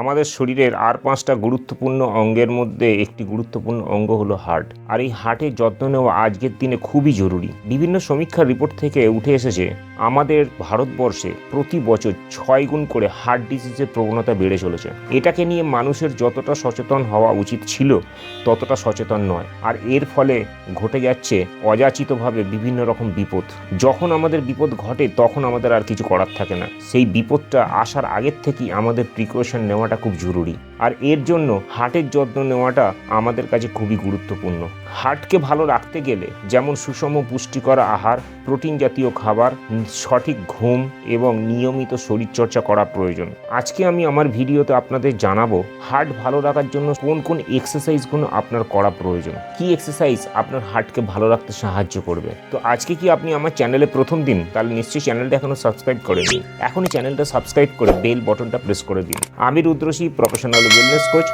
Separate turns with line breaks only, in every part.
আমাদের শরীরের আর পাঁচটা গুরুত্বপূর্ণ অঙ্গের মধ্যে একটি গুরুত্বপূর্ণ অঙ্গ হলো হার্ট। আর এই হার্টের যত্ন নেওয়া আজকের দিনে খুবই জরুরি। বিভিন্ন সমীক্ষার রিপোর্ট থেকে উঠে এসেছে আমাদের ভারতবর্ষে প্রতি বছর ছয় গুণ করে হার্ট ডিজিজের প্রবণতা বেড়ে চলেছে। এটাকে নিয়ে মানুষের যতটা সচেতন হওয়া উচিত ছিল, ততটা সচেতন নয়। আর এর ফলে ঘটে যাচ্ছে অযাচিতভাবে বিভিন্ন রকম বিপদ। যখন আমাদের বিপদ ঘটে, তখন আমাদের আর কিছু করার থাকে না। সেই বিপদটা আসার আগের থেকেই আমাদের প্রিকশন নেওয়াটা খুব জরুরি। আর এর জন্য হার্টের যত্ন নেওয়াটা আমাদের কাছে খুবই গুরুত্বপূর্ণ। হার্টকে ভালো রাখতে গেলে যেমন সুষম পুষ্টিকর আহার, প্রোটিন জাতীয় খাবার, সঠিক ঘুম এবং নিয়মিত শরীরচর্চা করা প্রয়োজন। আজকে আমি আমার ভিডিওতে আপনাদের জানাব হার্ট ভালো রাখার জন্য কোন কোন এক্সারসাইজগুলো আপনার করা প্রয়োজন। কি এক্সারসাইজ আপনার হার্টকে ভালো রাখতে সাহায্য করবে। তো আজকে কি আপনি আমার চ্যানেলে প্রথম দিন? তাহলে নিশ্চয়ই চ্যানেলটা এখনও সাবস্ক্রাইব করে নিন এখনই চ্যানেলটা সাবস্ক্রাইব করে বেল বটনটা প্রেস করে দিন। আমি রুদ্রসী প্রফেশনাল ওয়েলনেস কোচ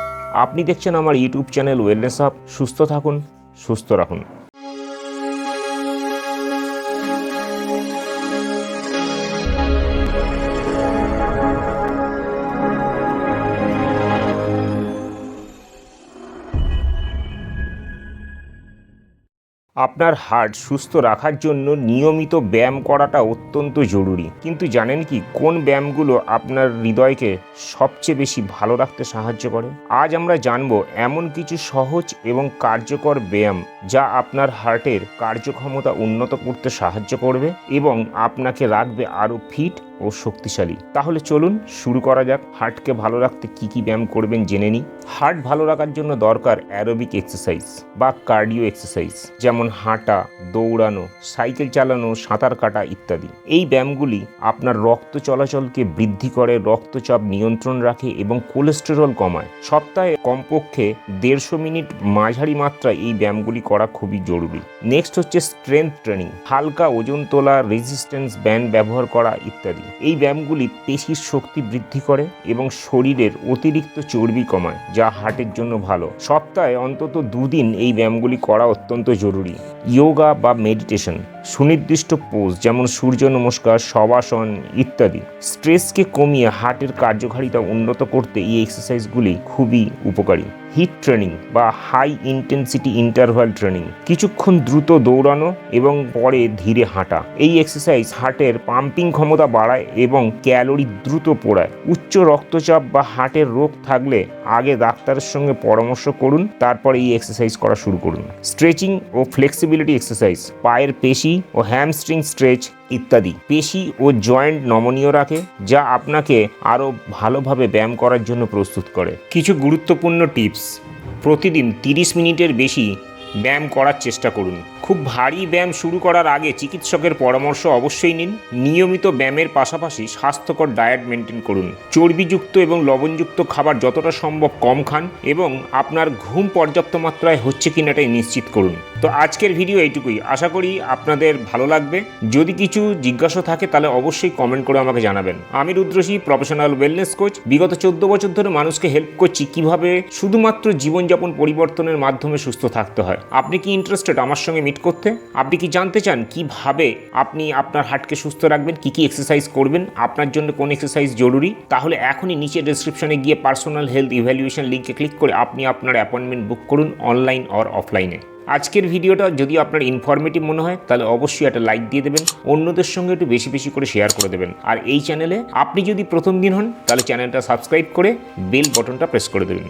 আপনি দেখছেন আমার ইউটিউব চ্যানেল ওয়েলনেস আপ সুস্থ থাকুন। সুস্থ রাখুন। আপনার হার্ট সুস্থ রাখার জন্য নিয়মিত ব্যায়াম করাটা অত্যন্ত জরুরি। কিন্তু জানেন কি, কোন ব্যায়ামগুলো আপনার হৃদয়কে সবচেয়ে বেশি ভালো রাখতে সাহায্য করে? আজ আমরা জানব এমন কিছু সহজ এবং কার্যকর ব্যায়াম যা আপনার হার্টের কার্যক্ষমতা উন্নত করতে সাহায্য করবে এবং আপনাকে রাখবে আরও ফিট ও শক্তিশালী। তাহলে চলুন শুরু করা যাক। হার্টকে ভালো রাখতে কি কি ব্যায়াম করবেন জেনে নিই। হার্ট ভালো রাখার জন্য দরকার অ্যারোবিক এক্সারসাইজ বা কার্ডিও এক্সারসাইজ, যেমন হাঁটা, দৌড়ানো, সাইকেল চালানো, সাঁতার কাটা ইত্যাদি। এই ব্যায়ামগুলি আপনার রক্ত চলাচলকে বৃদ্ধি করে, রক্তচাপ নিয়ন্ত্রণ রাখে এবং কোলেস্টেরল কমায়। সপ্তাহে কমপক্ষে দেড়শো মিনিট মাঝারি মাত্রায় এই ব্যায়ামগুলি করা খুবই জরুরি। নেক্সট হচ্ছে স্ট্রেংথ ট্রেনিং, হালকা ওজন তোলা, রেজিস্ট্যান্স ব্যান্ড ব্যবহার করা ইত্যাদি। এই ব্যায়ামগুলি পেশির শক্তি বৃদ্ধি করে এবং শরীরের অতিরিক্ত চর্বি কমায়, যা হার্টের জন্য ভালো। সপ্তাহে অন্তত দুদিন এই ব্যায়ামগুলি করা অত্যন্ত জরুরি। যোগা বা মেডিটেশন, সুনির্দিষ্ট পোজ যেমন সূর্য নমস্কার, শবাসন ইত্যাদি, স্ট্রেসকে কমিয়ে হার্টের কার্যকারিতা উন্নত করতে এই এক্সারসাইজগুলি খুবই উপকারী। হিট ট্রেনিং বা হাই ইন্টেন্সিটি ইন্টারভাল ট্রেনিং। কিছুক্ষণ দ্রুত দৌড়ানো এবং পরে ধীরে হাঁটা। এই এক্সারসাইজ হার্টের পাম্পিং ক্ষমতা বাড়ায় এবং ক্যালোরি দ্রুত পোড়ায়। উচ্চ রক্তচাপ বা হার্টের রোগ থাকলে আগে ডাক্তারের সঙ্গে পরামর্শ করুন, তারপরে এই এক্সারসাইজ করা শুরু করুন। স্ট্রেচিং ও ফ্লেক্সিবিলিটি এক্সারসাইজ পায়ের পেশি ও হ্যামস্ট্রিং স্ট্রেচ ইত্যাদি। পেশি ও জয়েন্ট নমনীয় রাখে, যা আপনাকে আরও ভালোভাবে ব্যায়াম করার জন্য প্রস্তুত করে। কিছু গুরুত্বপূর্ণ টিপস। প্রতিদিন তিরিশ মিনিটের বেশি ব্যায়াম করার চেষ্টা করুন। খুব ভারী ব্যায়াম শুরু করার আগে চিকিৎসকের পরামর্শ অবশ্যই নিন। নিয়মিত ব্যায়ামের পাশাপাশি স্বাস্থ্যকর ডায়েট মেনটেন করুন। চর্বিযুক্ত এবং লবণযুক্ত খাবার যতটা সম্ভব কম খান এবং আপনার ঘুম পর্যাপ্ত মাত্রায় হচ্ছে কিনা এটাই নিশ্চিত করুন। তো আজকের ভিডিও এইটুকুই। আশা করি আপনাদের ভালো লাগবে। যদি কিছু জিজ্ঞাসা থাকে, তাহলে অবশ্যই কমেন্ট করে আমাকে জানাবেন। আমি রুদ্রসী প্রফেশনাল ওয়েলনেস কোচ বিগত চোদ্দ বছর ধরে মানুষকে হেল্প করছি কীভাবে শুধুমাত্র জীবনযাপন পরিবর্তনের মাধ্যমে সুস্থ থাকতে হয়। আপনি কি ইন্টারেস্টেড আমার সঙ্গে মিট করতে? আপনি কি জানতে চান কীভাবে আপনি আপনার হার্টকে সুস্থ রাখবেন? কি কি এক্সারসাইজ করবেন? আপনার জন্য কোন এক্সারসাইজ জরুরি? তাহলে এখনই নিচে ডেসক্রিপশনে গিয়ে পার্সোনাল হেলথ ইভ্যালুয়েশন লিঙ্কে ক্লিক করে আপনি আপনার অ্যাপয়েন্টমেন্ট বুক করুন অনলাইন অর অফলাইনে আজকের ভিডিওটা যদি আপনার ইনফরমেটিভ মনে হয়, তাহলে অবশ্যই একটা লাইক দিয়ে দেবেন, অন্যদের সঙ্গে একটু বেশি বেশি করে শেয়ার করে দেবেন। আর এই চ্যানেলে আপনি যদি প্রথম দিন হন, তাহলে চ্যানেলটা সাবস্ক্রাইব করে বেল বটনটা প্রেস করে দেবেন।